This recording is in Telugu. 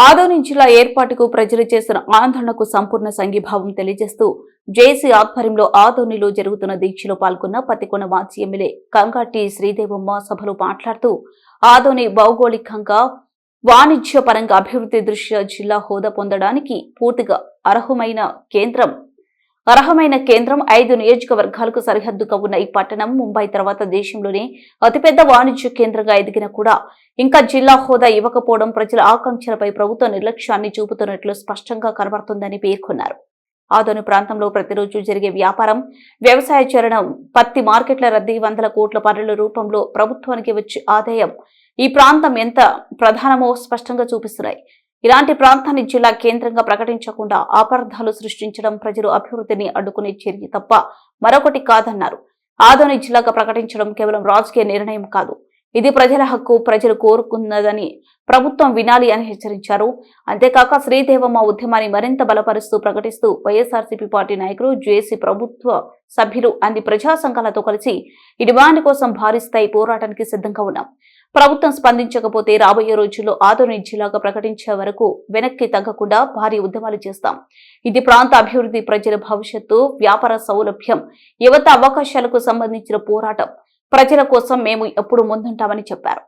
ఆదోని జిల్లా ఏర్పాటుకు ప్రజలు చేసిన ఆందోళనకు సంపూర్ణ సంఘీభావం తెలియజేస్తూ జేసీ ఆధ్వర్యంలో ఆదోనిలో జరుగుతున్న దీక్షలో పాల్గొన్న పతికొన మాజీ ఎమ్మెల్యే కంగాటి శ్రీదేవమ్మ సభలో మాట్లాడుతూ ఆదోని భౌగోళికంగా వాణిజ్య పరంగా అభివృద్ధి దృష్ట్యా జిల్లా హోదా పొందడానికి పూర్తిగా అర్హమైన కేంద్రం. అర్హమైన కేంద్రం ఐదు నియోజకవర్గాలకు సరిహద్దుగా ఉన్న ఈ పట్టణం ముంబై తర్వాత దేశంలోనే అతిపెద్ద వాణిజ్య కేంద్రంగా ఎదిగిన కూడా ఇంకా జిల్లా హోదా ఇవ్వకపోవడం ప్రజల ఆకాంక్షలపై ప్రభుత్వ నిర్లక్ష్యాన్ని చూపుతున్నట్లు స్పష్టంగా కనబడుతుందని పేర్కొన్నారు. ఆదోని ప్రాంతంలో ప్రతిరోజు జరిగే వ్యాపారం వ్యవసాయ చరణం పత్తి మార్కెట్ల రద్దీ వందల కోట్ల పనుల రూపంలో ప్రభుత్వానికి వచ్చే ఆదాయం ఈ ప్రాంతం ఎంత ప్రధానమో స్పష్టంగా చూపిస్తున్నాయి. ఇలాంటి ప్రాంతాన్ని జిల్లా కేంద్రంగా ప్రకటించకుండా అపార్థాలు సృష్టించడం ప్రజలు అభివృద్ధిని అడ్డుకునే చర్య తప్ప మరొకటి కాదన్నారు. ఆదోని జిల్లాగా ప్రకటించడం కేవలం రాజకీయ నిర్ణయం కాదు. ఇది ప్రజల హక్కు ప్రజలు కోరుకున్నదని ప్రభుత్వం వినాలి అని హెచ్చరించారు. అంతేకాక శ్రీదేవమ్మ ఉద్యమాన్ని మరింత బలపరుస్తూ ప్రకటిస్తూ వైఎస్ఆర్సీపీ పార్టీ నాయకులు జేసీ ప్రభుత్వ సభ్యులు అన్ని ప్రజా సంఘాలతో కలిసి ఈ డిమాండ్ కోసం భారీ స్థాయి పోరాటానికి సిద్ధంగా ఉన్నాం. ప్రభుత్వం స్పందించకపోతే రాబోయే రోజుల్లో ఆదోని ప్రకటించే వరకు వెనక్కి తగ్గకుండా భారీ ఉద్యమాలు చేస్తాం. ఇది ప్రాంత అభివృద్ధి ప్రజల భవిష్యత్తు వ్యాపార సౌలభ్యం యువత అవకాశాలకు సంబంధించిన పోరాటం. ప్రజల కోసం మేము ఎప్పుడు ముందుంటామని చెప్పారు.